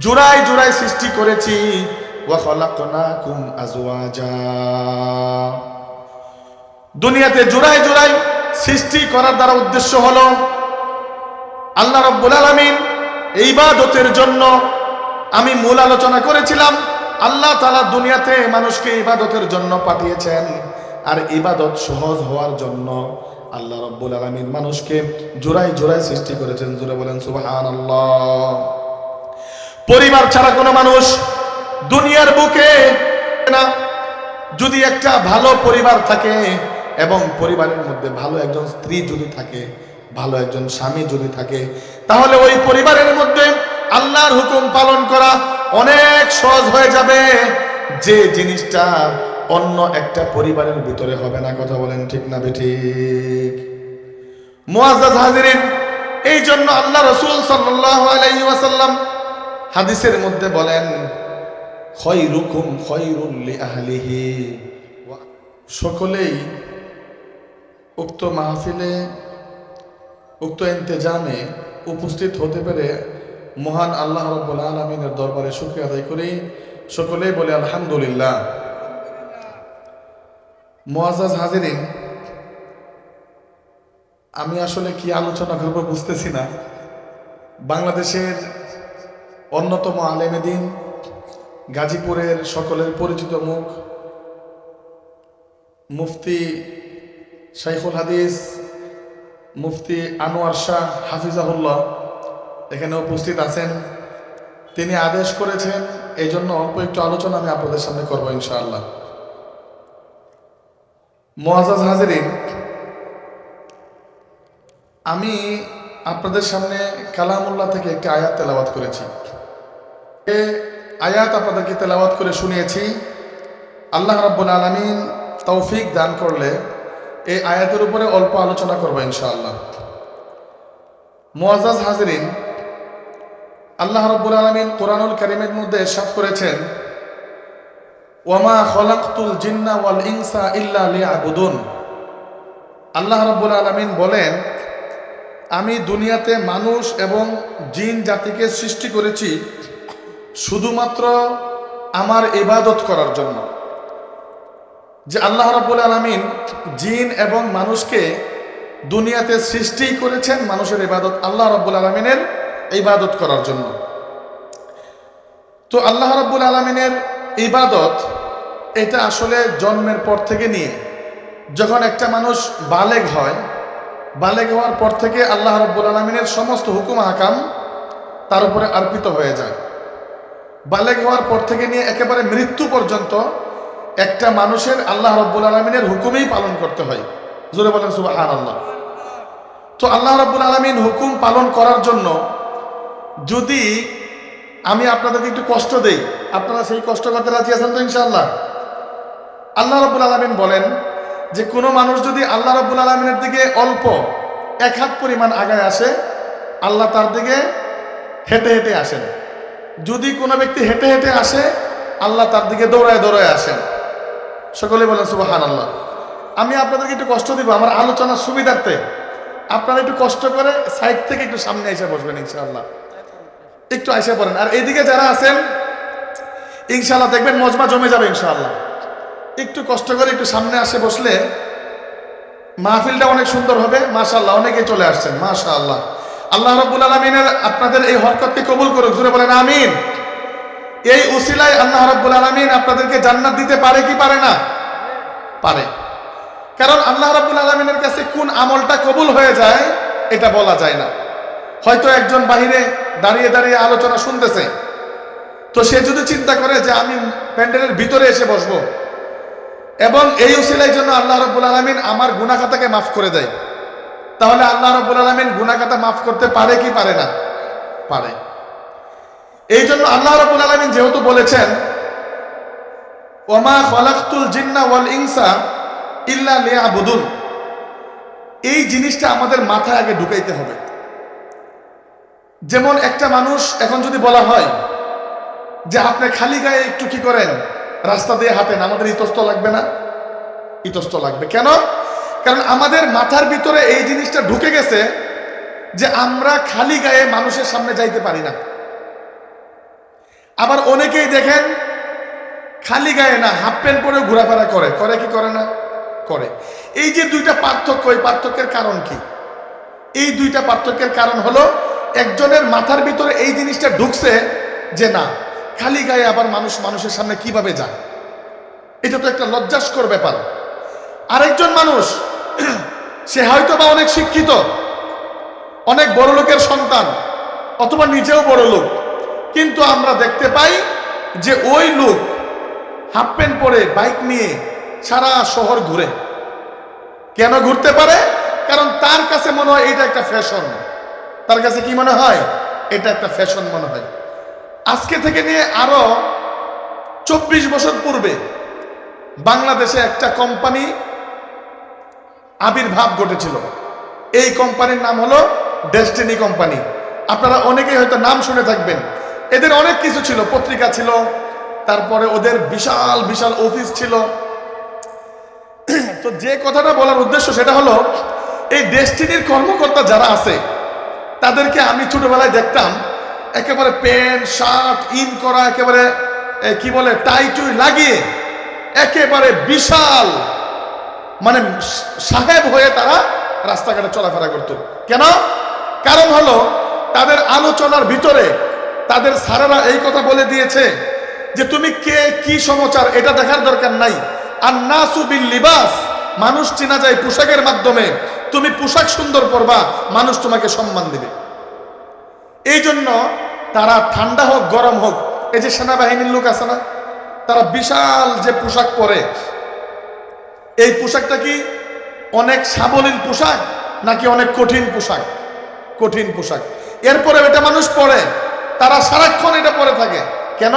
জোড়ায় জোড়ায় সৃষ্টি করেছি। দুনিয়াতে জোড়ায় জোড়ায় সৃষ্টি করার দ্বারা উদ্দেশ্য হলো আল্লাহ রব্বুল আলামিন এই ইবাদতের জন্য আমি মূল আলোচনা করেছিলাম, আল্লাহ তালা দুনিয়াতে মানুষকে ইবাদতের জন্য পাঠিয়েছেন। আর ইবাদত সহজ হওয়ার জন্য আল্লাহ রব্বুল আলামিন মানুষকে জোড়ায় জোড়ায় সৃষ্টি করেছেন। জোরে বলেন সুবহানাল্লাহ। পরিবার ছাড়া কোনো মানুষ দুনিয়ার বুকে না। যদি একটা ভালো পরিবার থাকে এবং পরিবারের মধ্যে ভালো একজন স্ত্রী যদি থাকে, ভালো একজন স্বামী যদি থাকে, তাহলে ওই পরিবারের মধ্যে আল্লাহর হুকুম পালন করা অনেক সহজ হয়ে যাবে। যে জিনিসটা অন্য একটা পরিবারের ভিতরে হবে না, কথা বলেন ঠিক না বেঠিক মুআজ্জাজ হাজিরিন এই জন্য আল্লাহ রসুল সাল্লাল্লাহু আলাইহি ওয়াসাল্লাম হাদিসের মধ্যে বলেন, খয়রুকুম খয়রুল লিআহলিহি। সকলেই উক্ত মাহফিলে, উক্ত ইন্তেজামে উপস্থিত হতে পেরে মহান আল্লাহ রব্বুল আলমিনের দরবারে শুক্রিয়া আদায় করি। সকলেই বলে, আলহামদুলিল্লাহ। মোয়াজাজ হাজিরিন, আমি আসলে কি আলোচনা করব বুঝতেছি না। বাংলাদেশের অন্যতম আলেমেদিন গাজীপুরের সকলের পরিচিত মুখ, মুফতি শাইখুল হাদিস, মুফতি আনোয়ার শাহ হাফিজাহুল্লাহ এখানে উপস্থিত আছেন। তিনি আদেশ করেছেন এই জন্য অল্প একটু আলোচনা আমি আপনাদের সামনে করব ইনশাআল্লাহ। মোয়াজাজ হাজিরিন, আমি আপনাদের সামনে কালামুল্লাহ থেকে একটি আয়াত তেলাওয়াত করেছি। আয়াত আপনাদেরকে তেলাওয়াত করে শুনিয়েছি। আল্লাহ রাব্বুল আলামিন তৌফিক দান করলে এই আয়াতের উপরে অল্প আলোচনা করব ইনশাআল্লাহ। মুআজ্জাজ হাজরিন আল্লাহ রাব্বুল আলামিন কোরআনুল কারীমের মধ্যে ইরশাদ করেছেন, ওয়ামা খলাকতুল জিন্না ওয়াল ইনসা ইল্লা লিয়াবুদুন। আল্লাহ রাব্বুল আলামিন বলেন, আমি দুনিয়াতে মানুষ এবং জিন জাতিকে সৃষ্টি করেছি শুধুমাত্র আমার ইবাদত করার জন্য। যে আল্লাহ রাব্বুল আলামিন জিন এবং মানুষকে দুনিয়াতে সৃষ্টি করেছেন মানুষের ইবাদত আল্লাহ রাব্বুল আলামিনের ইবাদত করার জন্য। তো আল্লাহ রাব্বুল আলামিনের ইবাদত এটা আসলে জন্মের পর থেকে নিয়ে, যখন একটা মানুষ বালেগ হয়, বালেগ হওয়ার পর থেকে আল্লাহ রাব্বুল আলামিনের সমস্ত হুকুম হাকাম তার উপরে অর্পিত হয়ে যায়। বালেগ হওয়ার পর থেকে নিয়ে একেবারে মৃত্যু পর্যন্ত একটা মানুষের আল্লাহ রব্বুল আলমিনের হুকুমেই পালন করতে হয়। জোরে বলেন সুবাহ আল্লাহ তো আল্লাহ রব্বুল আলমিন হুকুম পালন করার জন্য যদি আমি আপনাদেরকে একটু কষ্ট দেই, আপনারা সেই কষ্ট করতে রাজি আছেন তো ইনশাআল্লাহ? আল্লাহ রব্বুল আলমিন বলেন যে কোনো মানুষ যদি আল্লাহ রব্বুল আলমিনের দিকে অল্প এক হাত পরিমাণ আগায় আসে, আল্লাহ তার দিকে হেঁটে হেঁটে আসেন। যদি কোনো ব্যক্তি হেঁটে হেঁটে আসে, আল্লাহ তার দিকে দৌড়ায় দৌড়ায় আসেন। সকলে বলেন সুবাহান আল্লাহ আমি আপনাদেরকে একটু কষ্ট দিব, আমার আলোচনার সুবিধার্থে। আপনারা একটু কষ্ট করে সাইড থেকে একটু সামনে এসে বসবেন, ইনশাআল্লাহ। একটু এসে পড়েন। আর এইদিকে যারা আছেন, ইনশাআল্লাহ দেখবেন মজমা জমে যাবে, ইনশাআল্লাহ। একটু কষ্ট করে একটু সামনে আসে বসলে মাহফিলটা অনেক সুন্দর হবে। মাশাআল্লাহ অনেকে চলে আসছেন, মাশাআল্লাহ। আল্লাহ রব্বুল আলমিনের আপনাদের এই হরকতকে কবুল করুক জুড়ে বলেন, আমিন। এই উসিলায় আল্লাহ রব্বুল আলমিন আপনাদেরকে জান্নাত দিতে পারে কি পারে না? পারে। কারণ আল্লাহ রব্বুল আলমিনের কাছে কোন আমলটা কবুল হয়ে যায়, এটা বলা যায় না। হয়তো একজন বাহিরে দাঁড়িয়ে দাঁড়িয়ে আলোচনা শুনতেছে। তো সে যদি চিন্তা করে যে আমি প্যান্ডেলের ভিতরে এসে বসবো, এবং এই উসিলার জন্য আল্লাহ রব্বুল আলমিন আমার গুনাখাতাকে মাফ করে দেয়। তাহলে আল্লাহ রব্বুল আলমিন গুনাখাতা মাফ করতে পারে কি পারে না? পারে। এই জন্য আল্লাহ রব্বুল আলমিন যেহেতু বলেছেন, ওমা খলাকতুল জিন্না ওয়াল ইনসা ইল্লা লিয়াবুদুন এই জিনিসটা আমাদের মাথায় আগে ঢুকাইতে হবে। যেমন একটা মানুষ, এখন যদি বলা হয় যে আপনি খালি গায়ে একটু কি করেন? রাস্তা দিয়ে হাঁটেন, আমাদের ইতস্ত লাগবে না? ইতস্ত লাগবে। কেন? কারণ আমাদের মাথার ভিতরে এই জিনিসটা ঢুকে গেছে যে আমরা খালি গায়ে মানুষের সামনে যাইতে পারি না। আবার অনেকেই দেখেন খালি গায়ে না, হাফ প্যান্ট পরেও ঘোরাফেরা করে। করে কি করে না? করে। এই যে দুইটা পার্থক্য, এই পার্থক্যের কারণ কি? এই দুইটা পার্থক্যের কারণ হলো একজনের মাথার ভিতরে এই জিনিসটা ঢুকছে যে না, খালি গায়ে আবার মানুষ মানুষের সামনে কীভাবে যায়? এটা তো একটা লজ্জাস্কর ব্যাপার। আরেকজন মানুষ সে হয়তো বা অনেক শিক্ষিত, অনেক বড় লোকের সন্তান, অথবা নিজেও বড় লোক। কিন্তু আমরা দেখতে পাই যে ওই লোক হাফ প্যান্ট পরে বাইক নিয়ে সারা শহর ঘুরে। কেন ঘুরতে পারে? কারণ তার কাছে মনে হয় এটা একটা ফ্যাশন। তার কাছে কি মনে হয়? এটা একটা ফ্যাশন মনে হয়। আজকে থেকে নিয়ে আরও চব্বিশ বছর পূর্বে বাংলাদেশে একটা কোম্পানি আবির্ভাব ঘটেছিল। এই কোম্পানির নাম হলো ডেস্টিনি কোম্পানি। আপনারা অনেকেই হয়তো নাম শুনে থাকবেন। এদের অনেক কিছু ছিল, পত্রিকা ছিল, তারপরে ওদের বিশাল বিশাল অফিস ছিল। তো যে কথাটা বলার উদ্দেশ্য সেটা হলো, এই ডেস্টিনির কর্মকর্তা যারা আছে, তাদেরকে আমি ছোটবেলায় দেখতাম, একেবারে প্যান্ট, শার্ট, ইন করা, একেবারে কি বলে টাই টুই লাগিয়ে, একেবারে বিশাল মানে সাহেব হয়ে তারা রাস্তাঘাটে চলাফেরা করত। কেন? কারণ হলো, তাদের আলোচনার ভিতরে তাদের সারারা এই কথা বলে দিয়েছে যে, তুমি কে, কি সমাচার? এটা দেখার দরকার নাই। আর নাসু বিল লিবাস, মানুষ চেনা যায় পোশাকের মাধ্যমে। তুমি পোশাক সুন্দর পরবা, মানুষ তোমাকে সম্মান দিবে। এই জন্য তারা ঠান্ডা হোক, গরম হোক, এই যে সেনাবাহিনীর লোক আছে না, তারা বিশাল যে পোশাক পরে এই পোশাকটা কি অনেক সাবলীল পোশাক নাকি অনেক কঠিন পোশাক? কঠিন পোশাক। এরপরে এটা মানুষ পরে, তারা সারাক্ষণ এটা পরে থাকে। কেন?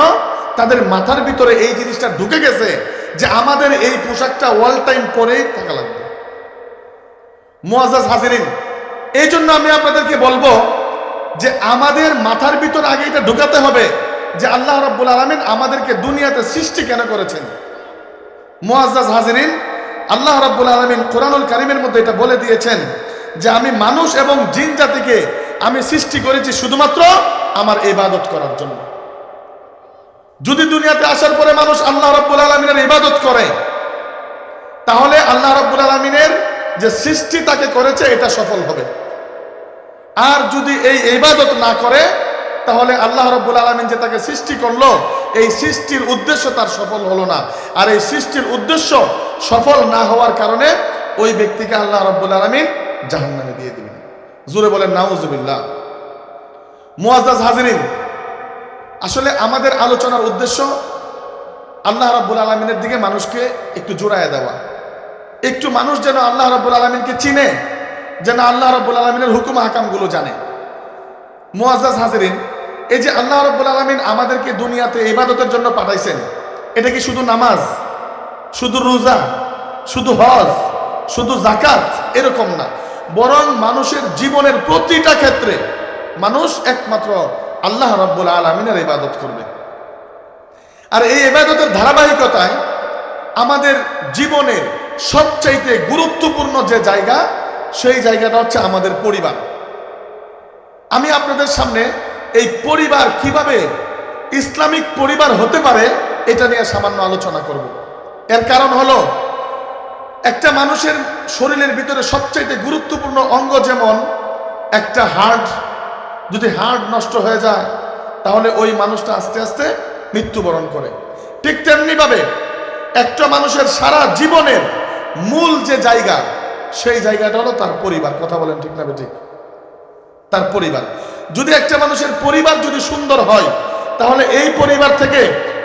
তাদের মাথার ভিতরে এই জিনিসটা ঢুকে গেছে যে আমাদের এই পোশাকটা অল টাইম পরেই থাকা লাগবে। মুআজ্জাজ হাজিরিন, এই জন্য আমি আপনাদেরকে বলব যে আমাদের মাথার ভিতর আগে এটা ঢুকাতে হবে যে আল্লাহ রাব্বুল আলামিন আমাদেরকে দুনিয়াতে সৃষ্টি কেন করেছেন। মুআজ্জাজ হাজিরিন আল্লাহ রাব্বুল আলামিন কোরআনুল কারীমের মধ্যে এটা বলে দিয়েছেন যে আমি মানুষ এবং জিন জাতিকে আমি সৃষ্টি করেছি শুধুমাত্র আমার ইবাদত করার জন্য। যদি দুনিয়াতে আসার পরে মানুষ আল্লাহ রাব্বুল আলামিনের ইবাদত করে, তাহলে আল্লাহ রাব্বুল আলামিনের যে সৃষ্টি তাকে করেছে, এটা সফল হবে। আর যদি এই ইবাদত না করে, তাহলে আল্লাহ রব্বুল আলমিন যে তাকে সৃষ্টি করল, এই সৃষ্টির উদ্দেশ্য তার সফল হলো না। আর এই সৃষ্টির উদ্দেশ্য সফল না হওয়ার কারণে ওই ব্যক্তিকে আল্লাহ রব্বুল আলমিন জাহান্নামে দিয়ে দিবেন জুড়ে বলেন, নাউজুবিল্লাহ। মুআজ্জাজ হাজিরিন, আসলে আমাদের আলোচনার উদ্দেশ্য আল্লাহ রাব্বুল আলমিনের দিকে মানুষকে একটু জোড়ায় দেওয়া। একটু মানুষ যেন আল্লাহ রাব্বুল আলমিনকে চিনে, যেন আল্লাহ রাব্বুল আলমিনের হুকুম হাকামগুলো জানে। মুআজ্জাজ হাজিরিন, এই যে আল্লাহ রাব্বুল আলমিন আমাদেরকে দুনিয়াতে ইবাদতের জন্য পাঠাইছেন, এটা কি শুধু নামাজ? শুধু রোজা, শুধু হজ, শুধু জাকাত এরকম না। বরং মানুষের জীবনের প্রতিটা ক্ষেত্রে মানুষ একমাত্র আল্লাহ রাব্বুল আলমিনের ইবাদত করবে। আর এই ইবাদতের ধারাবাহিকতায় আমাদের জীবনের সবচাইতে গুরুত্বপূর্ণ যে জায়গা, সেই জায়গাটা হচ্ছে আমাদের পরিবার। আমি আপনাদের সামনে এই পরিবার কীভাবে ইসলামিক পরিবার হতে পারে, এটা নিয়ে সামান্য আলোচনা করব। এর কারণ হলো, একটা মানুষের শরীরের ভিতরে সবচাইতে গুরুত্বপূর্ণ অঙ্গ যেমন, একটা হার্ট যদি হার্ট নষ্ট হয়ে যায়, তাহলে ওই মানুষটা আস্তে আস্তে মৃত্যুবরণ করে। ঠিক তেমনিভাবে একটা মানুষের সারা জীবনের মূল যে জায়গা, সেই জায়গাটা হলো তার পরিবার। কথা বলেন ঠিক না ঠিক তার পরিবার। যদি একটা মানুষের পরিবার যদি সুন্দর হয়, তাহলে এই পরিবার থেকে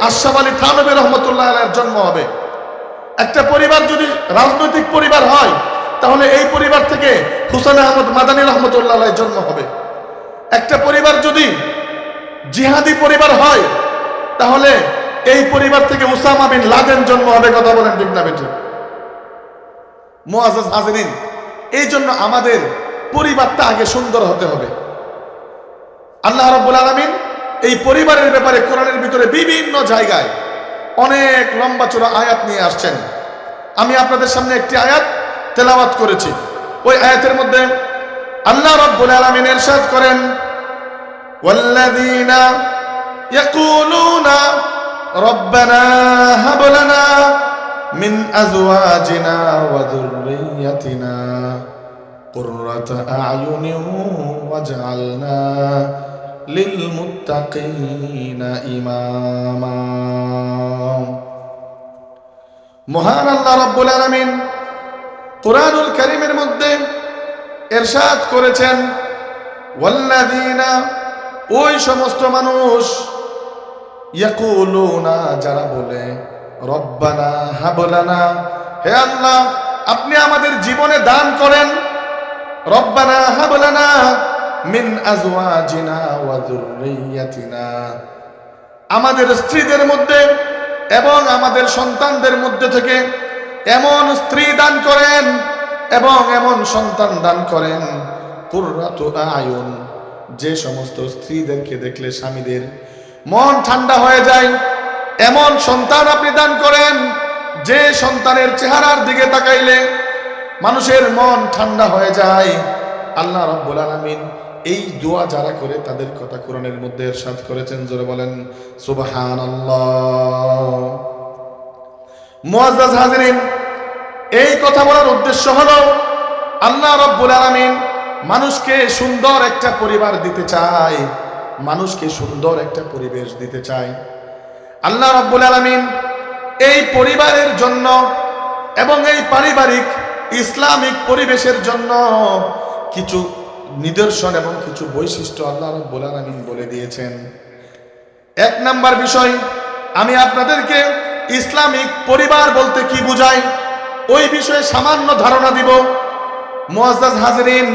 আশরাফ আলী থানবী রহমতুল্লাহ জন্ম হবে। একটা পরিবার যদি রাজনৈতিক পরিবার হয়, তাহলে এই পরিবার থেকে হুসেন আহমদ মাদানী রহমতুল্লাহ জন্ম হবে। একটা পরিবার যদি জিহাদি পরিবার হয়, তাহলে এই পরিবার থেকে উসামা বিন লাদেন জন্ম হবে, কথা বলেন ঠিক না বেঠিক মুআজ্জাজ হাজিরিন, এই জন্য আমাদের পরিবারটা আগে সুন্দর হতে হবে। আল্লাহ রাব্বুল আলামিন এই পরিবারের ব্যাপারে কোরআনের ভিতরে বিভিন্ন জায়গায় অনেক লম্বা চূড়া আয়াত নিয়ে আসছেন আমি আপনাদের সামনে একটি আয়াত তেলাওয়াত করেছি ওই আয়াতের মধ্যে আল্লাহ রাব্বুল আলামিন ইরশাদ করেন ওয়াল্লাযীনা يقولون ربنا هب لنا من أزواجنا وذريتنا قرة أعين واجعلنا للمتقين إماما মহান আল্লাহ রব্বুল আলামিন কোরআনুল করিমের মধ্যে এরশাদ করেছেন ওয়াল্লাযীনা ওই সমস্ত মানুষ ইয়াকুলুনা যারা বলে রব্বানা হাবলানা হে আল্লাহ আপনি আমাদের জীবনে দান করেন রব্বানা হাবলানা মিন আজওয়াজিনা ওয়া যুররিয়াতিনা। আমাদের স্ত্রীদের মধ্যে এবং আমাদের সন্তানদের মধ্যে থেকে এমন স্ত্রী দান করেন এবং এমন সন্তান দান করেন, কুররাতু আয়ুন। যে সমস্ত স্ত্রীদেরকে দেখলে স্বামীদের মন ঠান্ডা হয়ে যায়, এমন সন্তান আপনি দান করেন, যে সন্তানের চেহারার দিকে তাকাইলে মানুষের মন ঠান্ডা হয়ে যায়। আল্লাহ রব্বুল আলামিন এই দোয়া যারা করে, তাদের কথা কোরআনের মধ্যে এরশাদ করেছেন, জোরে বলেন, সুবহানাল্লাহ। মুআজ্জাজ এই কথা বলার উদ্দেশ্য হলো, আল্লাহ রব্বুল আলামিন মানুষকে সুন্দর একটা পরিবার দিতে চায়। মানুষকে সুন্দর একটা পরিবেশ দিতে চায়। আল্লাহ রব্বুল আলামিন এই পরিবারের জন্য এবং এই পারিবারিক ইসলামিক পরিবেশের জন্য কিছু নিদর্শন এবং কিছু বৈশিষ্ট্য আল্লাহ রব্বুল আলামিন বলে দিয়েছেন। এক নাম্বার বিষয়, আমি আপনাদেরকে ইসলামিক পরিবার বলতে কি বোঝায় ওই বিষয়ে সামান্য ধারণা দিব। মুআজ্জাজ হাজরিন,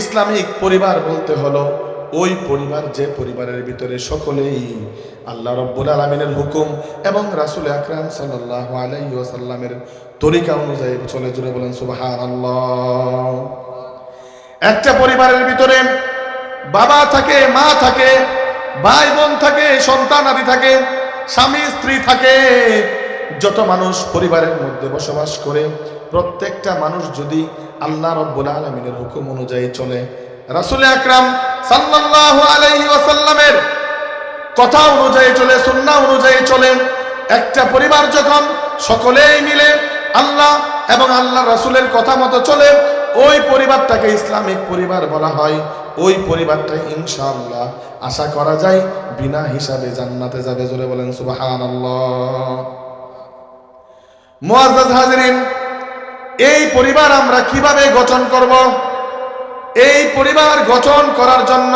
ইসলামিক পরিবার বলতে হলো, ওই পরিবার যে পরিবারের ভিতরে সকলেই আল্লাহ রব্বুল আলমিনের হুকুম এবং রাসুল আকরাম সাল্লাহ আলাইহি ওয়াসাল্লামের তরিকা অনুযায়ী চলে জুড়ে বলেন, সুবহানাল্লাহ। একটা পরিবারের ভিতরে বাবা থাকে, মা থাকে, ভাই বোন থাকে, সন্তান আদি থাকে, স্বামী, স্ত্রী থাকে। যত মানুষ পরিবারের মধ্যে বসবাস করে, প্রত্যেকটা মানুষ যদি আল্লাহ রব্বুল আলমিনের হুকুম অনুযায়ী চলে, রাসুল আকরাম সাল্লাল্লাহু আলাইহি ওয়াসাল্লামের কথা অনুযায়ী চলে, সুন্নাহ অনুযায়ী চলে, একটা পরিবার যখন সকলেই মিলে আল্লাহ এবং আল্লাহ রাসূলের কথা মতো চলে ওই পরিবারটাকে ইসলামিক পরিবার বলা হয়। ওই পরিবারটা ইনশাআল্লাহ আশা করা যায় বিনা হিসাবে জান্নাতে যাবে। জোরে বলেন, সুবহানাল্লাহ। মুআজ্জাজ হাজিরিন, এই পরিবার আমরা কীভাবে গঠন করব? এই পরিবার গঠন করার জন্য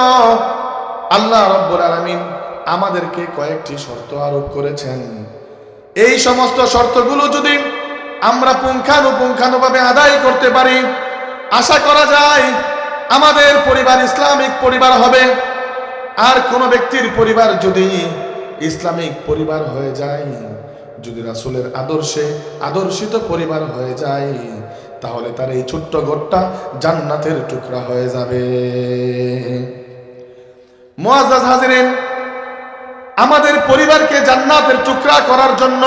আল্লাহ রব্বুল আলামিন আমাদেরকে কয়েকটি শর্ত আরোপ করেছেন। এই সমস্ত শর্তগুলো যদি আমরা পুঙ্খানুপুঙ্খানুভাবে আদায় করতে পারি আশা করা যায় আমাদের পরিবার ইসলামিক পরিবার হবে। আর কোন ব্যক্তির পরিবার যদি ইসলামিক পরিবার হয়ে যায়, যদি রাসূলের আদর্শে আদর্শিত পরিবার হয়ে যায়, তাহলে তার এই ছোট্ট ঘরটা জান্নাতের টুকরা হয়ে যাবে। হাজিরিন, আমাদের পরিবারকে জান্নাতের টুকরা করার জন্য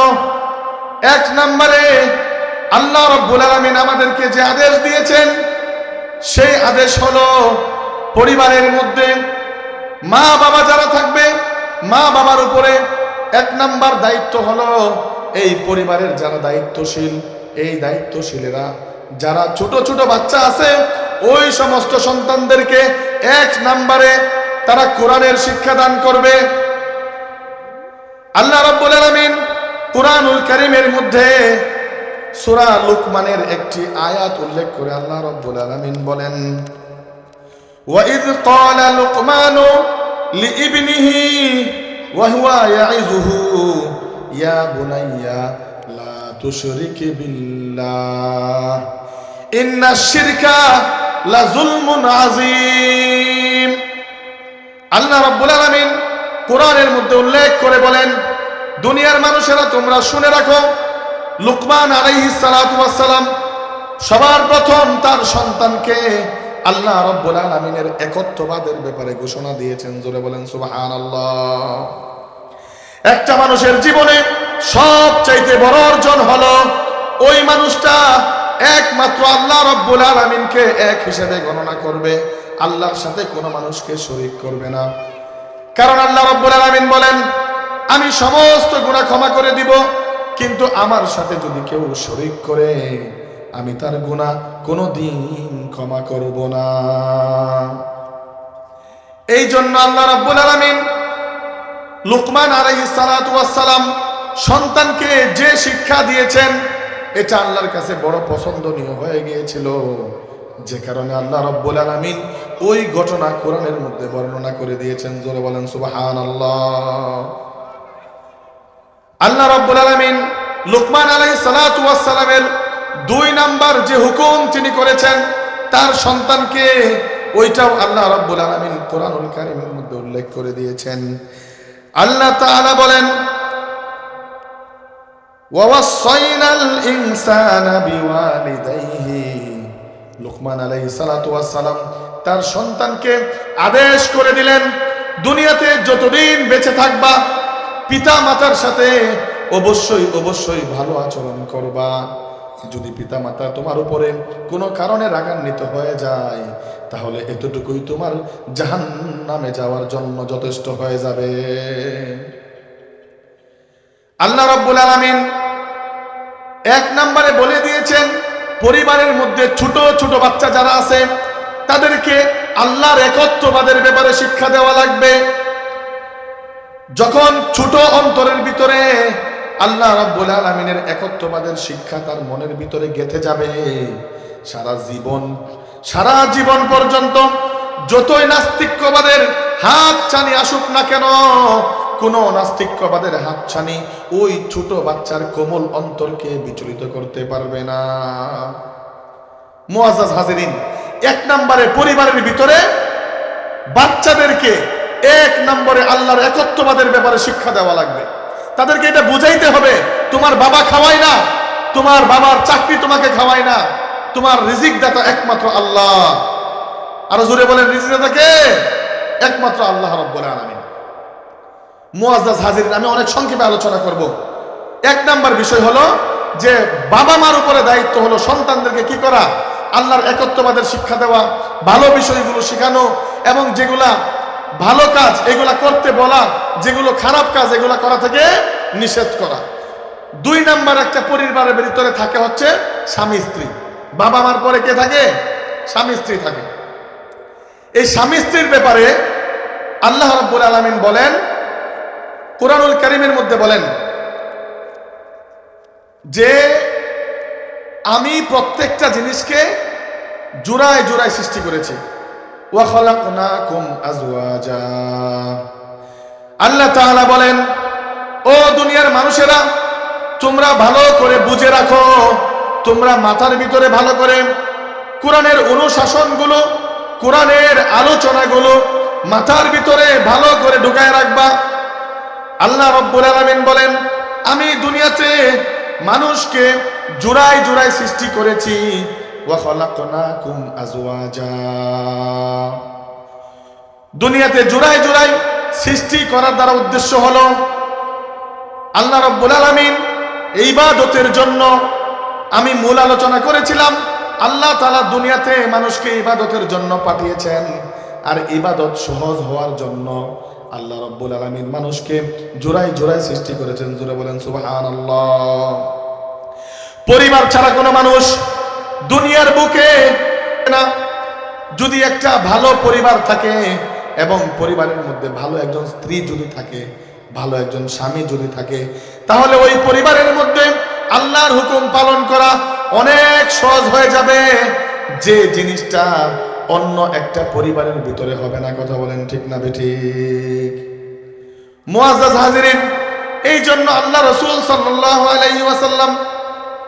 এক নম্বরে আল্লাহ রব্বুল আলামিন আমাদেরকে যে আদেশ দিয়েছেন সেই আদেশ হলো পরিবারের মধ্যে মা বাবা যারা থাকবে, মা বাবার উপরে এক নাম্বার দায়িত্ব হলো এই পরিবারের যারা দায়িত্বশীল, এই দায়িত্বশীলেরা, যারা ছোট ছোট বাচ্চা আছে, ওই সমস্ত সন্তানদেরকে এক নাম্বারে তারা কোরআনের শিক্ষা দান করবে। আল্লাহ রাব্বুল আলামিন কোরআনুল কারীমের মধ্যে সূরা লুকমানের একটি আয়াত উল্লেখ করে আল্লাহ রাব্বুল আলামিন বলেন وَإِذْ قَالَ لُقْمَانُ لِابْنِهِ وَهُوَ يَعِظُهُ يَا بُنَيَّ لَا تُشْرِكْ بِاللَّهِ إِنَّ الشِّرْكَ لَظُلْمٌ عَظِيمٌ আল্লাহ রাব্বুল আলামিন কোরআনের মধ্যে উল্লেখ করে বলেন দুনিয়ার মানুষেরা তোমরা শুনে রাখো লুকমান ওয়াস সালাম সবার প্রথম তার সন্তানকে আল্লাহ রব্বুল আলামিনের একত্ববাদের ব্যাপারে ঘোষণা দিয়েছেন, জোরে বলেন সুবহানাল্লাহ। একটা মানুষের জীবনে সব চাইতে বড় অর্জন হলো ওই মানুষটা একমাত্র আল্লাহ রব্বুল আলামিনকে এক হিসেবে গণনা করবে, আল্লাহর সাথে কোনো মানুষকে শরীক করবে না। কারণ আল্লাহ রব্বুল আলামিন বলেন, আমি সমস্ত গুনাহ ক্ষমা করে দিব কিন্তু আমার সাথে যদি কেউ শরিক করে, আমি তার গুনাহ কোনো দিন ক্ষমা করব না। এই জন্য আল্লাহ রাব্বুল আলামিন লুকমান আলাইহিস সালাতু ওয়াস সালাম সন্তানকে যে শিক্ষা দিয়েছেন, এটা আল্লাহর কাছে বড় পছন্দনীয় হয়ে গিয়েছিল। যে কারণে আল্লাহ রব্বুল আলামিন ওই ঘটনা কোরআনের মধ্যে বর্ণনা করে দিয়েছেন। জোরে বলেন, সুবহানাল্লাহ। আল্লাহ রব্বুল আলমিন লুকমান আলাই সালাতামের দুই নাম্বার যে হুকুম তিনি করেছেন, তার সন্তানকে ওইটাও আল্লাহ রব্বুল আলমিন কোরআনুল কারিমের মধ্যে উল্লেখ করে দিয়েছেন। আল্লাহ তাআলা বলেন আল তার সন্তানকে আদেশ করে দিলেন, দুনিয়াতে যতদিন বেঁচে থাকবা পিতা মাতার সাথে অবশ্যই অবশ্যই ভালো আচরণ করবা। যদি পিতা মাতা তোমার উপরে কোনো কারণে রাগান্বিত হয়ে যায়, তাহলে এতটুকুই তোমার জাহান নামে যাওয়ার জন্য যথেষ্ট হয়ে যাবে। আল্লাহ রব্বুল আলামিন এক নম্বরে বলে দিয়েছেন, পরিবারের মধ্যে ছোট ছোট বাচ্চা যারা আছে, তাদেরকে আল্লাহর একত্ববাদের ব্যাপারে শিক্ষা দেওয়া লাগবে। যখন ছোট অন্তরের ভিতরে আল্লাহ রাব্বুল আলামিনের একত্ববাদের শিক্ষা তার মনের ভিতরে গেঁথে যাবে, সারা জীবন সারা জীবন পর্যন্ত যতই নাস্তিক্যবাদের হাত চানি আসুক না কেন, কোন নাস্তিক্যবাদের হাত ছানি ওই ছোট বাচ্চার কোমল অন্তরকে বিচলিত করতে পারবে না। মুআজ্জাজ হাজিরিন, এক নম্বরে পরিবারের ভিতরে বাচ্চাদেরকে এক নম্বরে আল্লাহর একত্ববাদের ব্যাপারে শিক্ষা দেওয়া লাগবে। তাদেরকে এটা বুঝাইতে হবে, তোমার বাবা খাওয়ায় না, তোমার বাবার চাকরি তোমাকে খাওয়ায় না, তোমার রিজিক দাতা একমাত্র আল্লাহ। আরও জোরে বলেন, রিজিক দাতা কে? একমাত্র আল্লাহ রব্বুল আলামিন। মুআজ্জাজ হাজির আমি অনেক সংক্ষেপে আলোচনা করব। এক নাম্বার বিষয় হলো যে বাবা মার উপরে দায়িত্ব হলো সন্তানদেরকে কি করা, আল্লাহর একত্ববাদের শিক্ষা দেওয়া, ভালো বিষয়গুলো শেখানো এবং যেগুলা ভালো কাজ এগুলা করতে বলা, যেগুলো খারাপ কাজ এগুলা করা থেকে নিষেধ করা। দুই নাম্বার একটা পরিবারের ভিতরে থাকে হচ্ছে স্বামী স্ত্রী। বাবা মার পরে কে থাকে? স্বামী স্ত্রী থাকে। এই স্বামী স্ত্রীর ব্যাপারে আল্লাহ রাব্বুল আলামিন বলেন, কোরআনুল কারিমের মধ্যে বলেন, যে আমি প্রত্যেকটা জিনিসকে জোড়ায় জোড়ায় সৃষ্টি করেছি। ওয়াখালাকনাকুম আল্লাহ তাআলা বলেন, ও দুনিয়ার মানুষেরা, তোমরা ভালো করে বুঝে রাখো। তোমরা মাথার ভিতরে ভালো করে কোরআনের অনুশাসনগুলো, কোরআনের আলোচনাগুলো মাথার ভিতরে ভালো করে ঢুকায় রাখবা। আল্লাহ রব্বুল আলামিন বলেন, আমি দুনিয়াতে মানুষকে জোড়ায় জোড়ায় সৃষ্টি করেছি। ওয়া আজওয়াজা। দুনিয়াতে জোড়ায় জোড়ায় সৃষ্টি করার দ্বারা উদ্দেশ্য হলো আল্লাহ রব্বুল আলামিন ইবাদতের জন্য আমি মূল আলোচনা করেছিলাম, আল্লাহ তাআলা দুনিয়াতে মানুষকে ইবাদতের জন্য পাঠিয়েছেন। আর ইবাদত সহজ হওয়ার জন্য আল্লাহ রব্বুল আলামিন মানুষকে জোড়ায় জোড়ায় সৃষ্টি করেছেন। জোরে বলেন, সুবহানাল্লাহ। পরিবার ছাড়া কোনো মানুষ দুনিয়ার বুকে না, যদি একটা ভালো পরিবার থাকে এবং পরিবারের মধ্যে ভালো একজন স্ত্রী যদি থাকে, ভালো একজন স্বামী যদি থাকে, তাহলে ওই পরিবারের মধ্যে আল্লাহর হুকুম পালন করা অনেক সহজ হয়ে যাবে। যে জিনিসটা অন্য একটা পরিবারের ভিতরে হবে না, কথা বলেন ঠিক না বেঠিক মুআজ্জাজ হাজিরিন এই জন্য আল্লাহ রসুল সাল্লাল্লাহু আলাইহি ওয়াসাল্লাম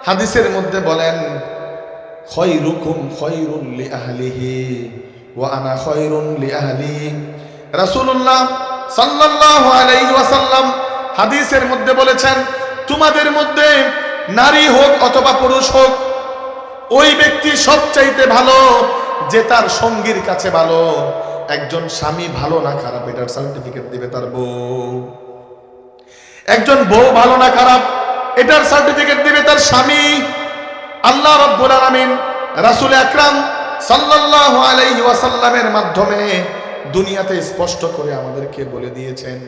হাদিসের মধ্যে বলেন খয়রুকুম খয়রুল লি আহলিহি আনা খয়রুন লি আহলি রাসূলুল্লাহ সাল্লাল্লাহু আলাইহি ওয়াসাল্লাম হাদিসের মধ্যে বলেছেন, তোমাদের মধ্যে নারী হোক অথবা পুরুষ হোক, ওই ব্যক্তি সবচাইতে ভালো যে তার সঙ্গীর কাছে ভালো। একজন স্বামী ভালো না খারাপ, এটার সার্টিফিকেট দিবে তার বউ। একজন বউ ভালো না খারাপ, এটার সার্টিফিকেট দিবে তার স্বামী। আল্লাহ রব্বুল আলামিন রাসূল আকরাম সাল্লাল্লাহু আলাইহি ওয়াসাল্লামের মাধ্যমে দুনিয়াতে স্পষ্ট করে আমাদেরকে বলে দিয়েছেন।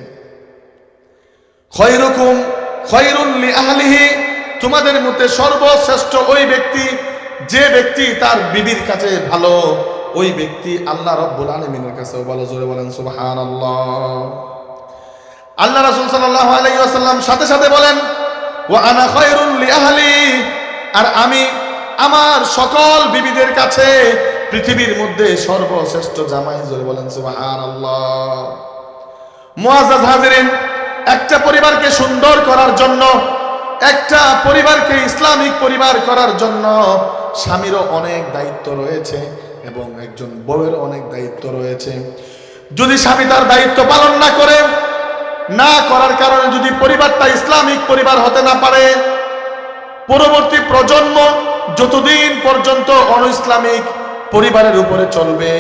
খয়রুকুম খয়রুল লিআহলিহি, তোমাদের মধ্যে সর্বশ্রেষ্ঠ ওই ব্যক্তি, যে ব্যক্তি তার বিবির কাছে ভালো, ওই ব্যক্তি আল্লাহ রব্বুল আলমিনের কাছে বলো জোরে বলেন, সুবহানাল্লাহ। আল্লাহ রাসূল সাল্লাল্লাহু আলাইহি ওয়াসাল্লাম সাথে সাথে বলেন, ওয়া আনা খয়রুল লিআহলি আর আমি আমার সকল বিবিদের কাছে পৃথিবীর মধ্যে সর্বশ্রেষ্ঠ জামাই জোরে বলেন হাজিরিন, একটা পরিবারকে সুন্দর করার জন্য, একটা পরিবারকে ইসলামিক পরিবার করার জন্য স্বামীরও অনেক দায়িত্ব রয়েছে এবং একজন বউয়ের অনেক দায়িত্ব রয়েছে। যদি স্বামী তার দায়িত্ব পালন না করে, না করার কারণে যদি পরিবারটা ইসলামিক পরিবার হতে না পারে পরবর্তী প্রজন্ম যতদিন পর্যন্ত অন ইসলামিক পরিবারের উপরে চলবে,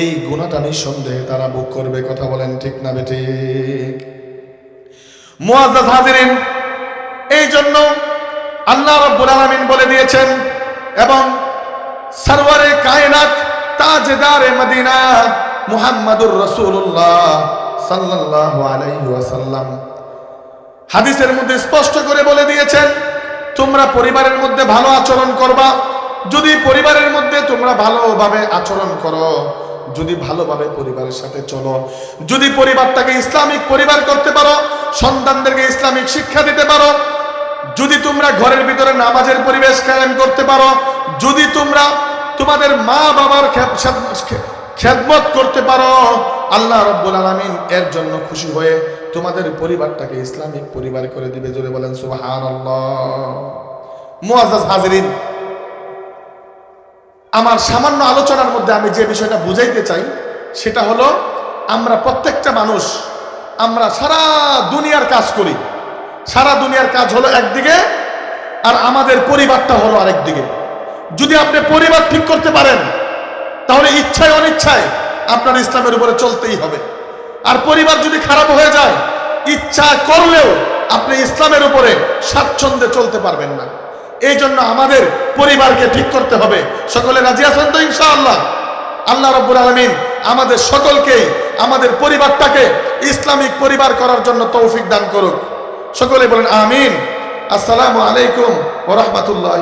এই গুণাটা নিঃসন্দেহে তারা ভোগ করবে। কথা বলেন ঠিক না হাজিরিন, এই জন্য আল্লাহ রাব্বুল আলামিন বলে দিয়েছেন, এবং সরওয়ারে কায়নাত তাজদারে মদিনা মুহাম্মাদুর রাসূলুল্লাহ সাল্লাল্লাহু আলাইহি ওয়াসাল্লাম। হাদিসের মধ্যে স্পষ্ট করে বলে দিয়েছেন তোমরা পরিবারের মধ্যে ভালো আচরণ করবা। যদি পরিবারের মধ্যে তোমরা ভালোভাবে আচরণ করো, যদি ভালোভাবে পরিবারের সাথে চলো, যদি পরিবারটাকে ইসলামিক পরিবার করতে পারো, সন্তানদেরকে ইসলামিক শিক্ষা দিতে পারো, যদি তোমরা ঘরের ভিতরে নামাজের পরিবেশ কায়েম করতে পারো, যদি তোমরা তোমাদের মা বাবার খেদ- খেদ- খেদমত করতে পারো আল্লাহ রব্বুল আলামিন এর জন্য খুশি হয়ে তোমাদের পরিবারটাকে ইসলামিক পরিবার করে দিবে। জোরে বলেন মুআজ্জাজ হাজিরিন, আমার সামান্য আলোচনার মধ্যে আমি যে বিষয়টা বুঝাইতে চাই, সেটা হলো আমরা প্রত্যেকটা মানুষ, আমরা সারা দুনিয়ার কাজ করি। সারা দুনিয়ার কাজ হলো একদিকে আর আমাদের পরিবারটা হলো আরেকদিকে। যদি আপনি পরিবার ঠিক করতে পারেন, তাহলে ইচ্ছায় অনিচ্ছায় আপনার ইসলামের উপরে চলতেই হবে। আর পরিবার যদি খারাপ হয়ে যায়, ইচ্ছা করলেও আপনি ইসলামের উপরে স্বাচ্ছন্দ্যে চলতে পারবেন না। এই জন্য আমাদের পরিবারকে ঠিক করতে হবে। সকলে রাজি আছেন তো ইনশাআল্লাহ? আল্লাহ রব্বুল আলমিন আমাদের সকলকেই আমাদের পরিবারটাকে ইসলামিক পরিবার করার জন্য তৌফিক দান করুক। সকলে বলেন, আমিন। আসসালামু আলাইকুম ওরহমতুল্লাহ